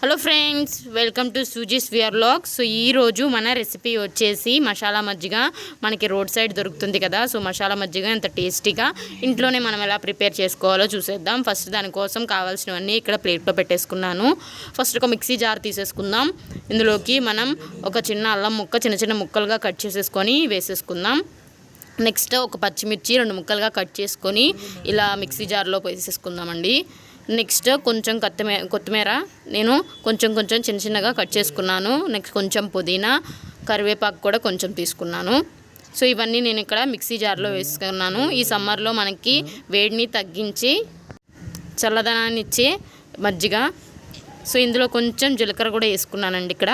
Hello friends welcome to Suji's vlog so ఈరోజు మన recipe వచ్చేసి మసాలా మజ్జిగ మనకి రోడ్ సైడ్ దొరుకుతుంది కదా. సో మసాలా మజ్జిగ ఎంత టేస్టీగా ఇంట్లోనే మనం ఎలా ప్రిపేర్ చేసుకోవాలో చూసేద్దాం. ఫస్ట్ దానికోసం కావాల్సినవన్నీ ఇక్కడ ప్లేట్లో పెట్టేసుకున్నాను. ఫస్ట్ ఒక మిక్సీ జార్ తీసేసుకుందాం. ఇందులోకి మనం ఒక చిన్న అల్లం ముక్క చిన్న చిన్న ముక్కలుగా కట్ చేసేసుకొని వేసేసుకుందాం. నెక్స్ట్ ఒక పచ్చిమిర్చి రెండు ముక్కలుగా కట్ చేసుకొని ఇలా మిక్సీ జార్లో పోసేసుకుందామండి నెక్స్ట్ కొంచెం కొత్తిమీర కొత్తిమీర. నేను కొంచెం కొంచెం చిన్న చిన్నగా కట్ చేసుకున్నాను. నెక్స్ట్ కొంచెం పుదీనా కరివేపాకు కూడా కొంచెం తీసుకున్నాను. సో ఇవన్నీ నేను ఇక్కడ మిక్సీ జార్లో వేసుకున్నాను. ఈ సమ్మర్లో మనకి వేడిని తగ్గించి చల్లదనాన్ని ఇచ్చే మజ్జిగ. సో ఇందులో కొంచెం జీలకర్ర కూడా వేసుకున్నానండి ఇక్కడ.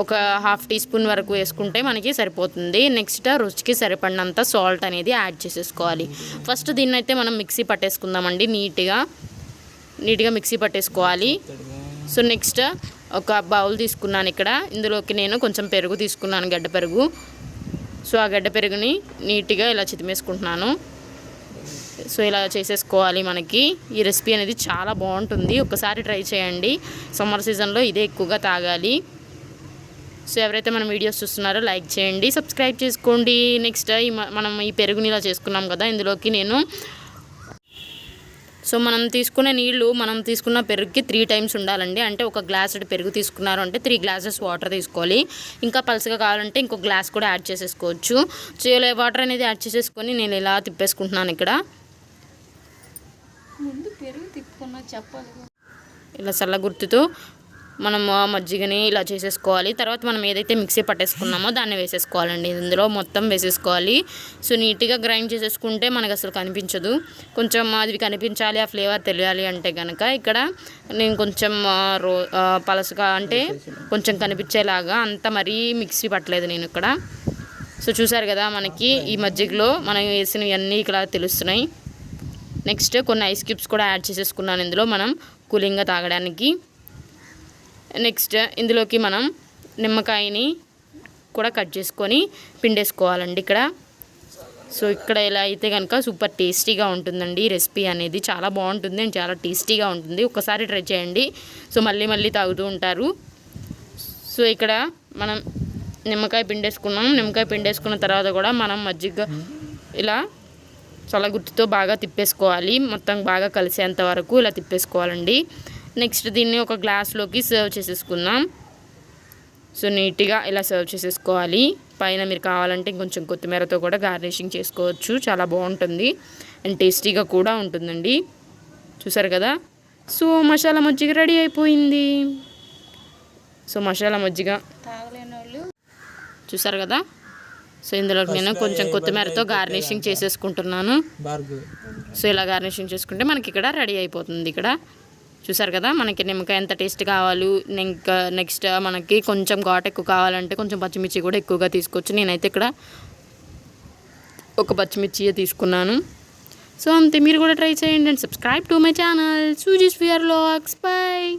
ఒక హాఫ్ టీ స్పూన్ వరకు వేసుకుంటే మనకి సరిపోతుంది. నెక్స్ట్ రుచికి సరిపడినంత సాల్ట్ అనేది యాడ్ చేసేసుకోవాలి. ఫస్ట్ దీన్ని అయితే మనం మిక్సీ పట్టేసుకుందామండి నీట్గా. నీట్గా మిక్సీ పట్టేసుకోవాలి. సో నెక్స్ట్ ఒక బౌల్ తీసుకున్నాను ఇక్కడ. ఇందులోకి నేను కొంచెం పెరుగు తీసుకున్నాను గడ్డ పెరుగు. సో ఆ గడ్డ పెరుగుని నీట్గా ఇలా చితిమేసుకుంటున్నాను. సో ఇలా చేసేసుకోవాలి మనకి. ఈ రెసిపీ అనేది చాలా బాగుంటుంది. ఒకసారి ట్రై చేయండి. సమ్మర్ సీజన్లో ఇదే ఎక్కువగా తాగాలి. సో ఎవరైతే మన వీడియోస్ చూస్తున్నారో లైక్ చేయండి సబ్స్క్రైబ్ చేసుకోండి. నెక్స్ట్ మనం ఈ పెరుగుని ఇలా చేసుకున్నాం కదా ఇందులోకి నేను సో మనం తీసుకునే నీళ్ళు మనం తీసుకున్న పెరుగుకి త్రీ టైమ్స్ ఉండాలండి. అంటే ఒక గ్లాస్ పెరుగు తీసుకున్నారు అంటే త్రీ గ్లాసెస్ వాటర్ తీసుకోవాలి. ఇంకా పలుసగా కావాలంటే ఇంకో గ్లాస్ కూడా యాడ్ చేసేసుకోవచ్చు. సో ఇలా వాటర్ అనేది యాడ్ చేసేసుకొని నేను ఇలా తిప్పేసుకుంటున్నాను ఇక్కడ. ముందు పెరుగు తిప్పుకున్నా చెప్పాలి. ఇలా చల్ల గుర్తుతో మనం ఆ మజ్జిగని ఇలా చేసేసుకోవాలి. తర్వాత మనం ఏదైతే మిక్సీ పట్టేసుకున్నామో దాన్ని వేసేసుకోవాలండి. ఇందులో మొత్తం వేసేసుకోవాలి. సో నీట్గా గ్రైండ్ చేసేసుకుంటే మనకు అసలు కనిపించదు. కొంచెం అది కనిపించాలి ఆ ఫ్లేవర్ తెలియాలి అంటే కనుక ఇక్కడ నేను కొంచెం రో పలసగా అంటే కొంచెం కనిపించేలాగా అంత మరీ మిక్సీ పట్టలేదు నేను ఇక్కడ. సో చూసారు కదా మనకి ఈ మజ్జిగలో మనం వేసినవి అన్నీ ఇక్కడ తెలుస్తున్నాయి. నెక్స్ట్ కొన్ని ఐస్ క్యూబ్స్ కూడా యాడ్ చేసేసుకున్నాను ఇందులో మనం కూలింగ్గా తాగడానికి. నెక్స్ట్ ఇందులోకి మనం నిమ్మకాయని కూడా కట్ చేసుకొని పిండేసుకోవాలండి ఇక్కడ. సో ఇక్కడ ఇలా అయితే కనుక సూపర్ టేస్టీగా ఉంటుందండి ఈ రెసిపీ అనేది. చాలా బాగుంటుంది అండ్ చాలా టేస్టీగా ఉంటుంది. ఒకసారి ట్రై చేయండి. సో మళ్ళీ మళ్ళీ తాగుతూ ఉంటారు. సో ఇక్కడ మనం నిమ్మకాయ పిండేసుకున్నాం. నిమ్మకాయ పిండేసుకున్న తర్వాత కూడా మనం మజ్జిగ ఇలా చాలా గుర్తుతో బాగా తిప్పేసుకోవాలి. మొత్తం బాగా కలిసేంత వరకు ఇలా తిప్పేసుకోవాలండి. నెక్స్ట్ దీన్ని ఒక గ్లాస్లోకి సర్వ్ చేసేసుకుందాం. సో నీట్గా ఇలా సర్వ్ చేసేసుకోవాలి. పైన మీరు కావాలంటే ఇంకొంచెం కొత్తిమీరతో కూడా గార్నిషింగ్ చేసుకోవచ్చు. చాలా బాగుంటుంది. అండ్ టేస్టీగా కూడా ఉంటుందండి. చూసారు కదా? సో మసాలా మజ్జిగ రెడీ అయిపోయింది. సో మసాలా మజ్జిగ. తాగలేని వాళ్ళు చూసారు కదా? సో ఇందులోకి నేను కొంచెం కొత్తిమీరతో గార్నిషింగ్ చేసేసుకుంటున్నాను. సో ఇలా గార్నిషింగ్ చేసుకుంటే మనకి ఇక్కడ రెడీ అయిపోతుంది ఇక్కడ. చూసారు కదా మనకి నిమ్మకాయ ఎంత టేస్ట్ కావాలి ఇంకా నెక్స్ట్ మనకి కొంచెం ఘాట్ ఎక్కువ కావాలంటే కొంచెం పచ్చిమిర్చి కూడా ఎక్కువగా తీసుకోవచ్చు. నేనైతే ఇక్కడ ఒక పచ్చిమిర్చి తీసుకున్నాను. సో అంతే మీరు కూడా ట్రై చేయండి and. Subscribe to my channel Suji's vlogs bye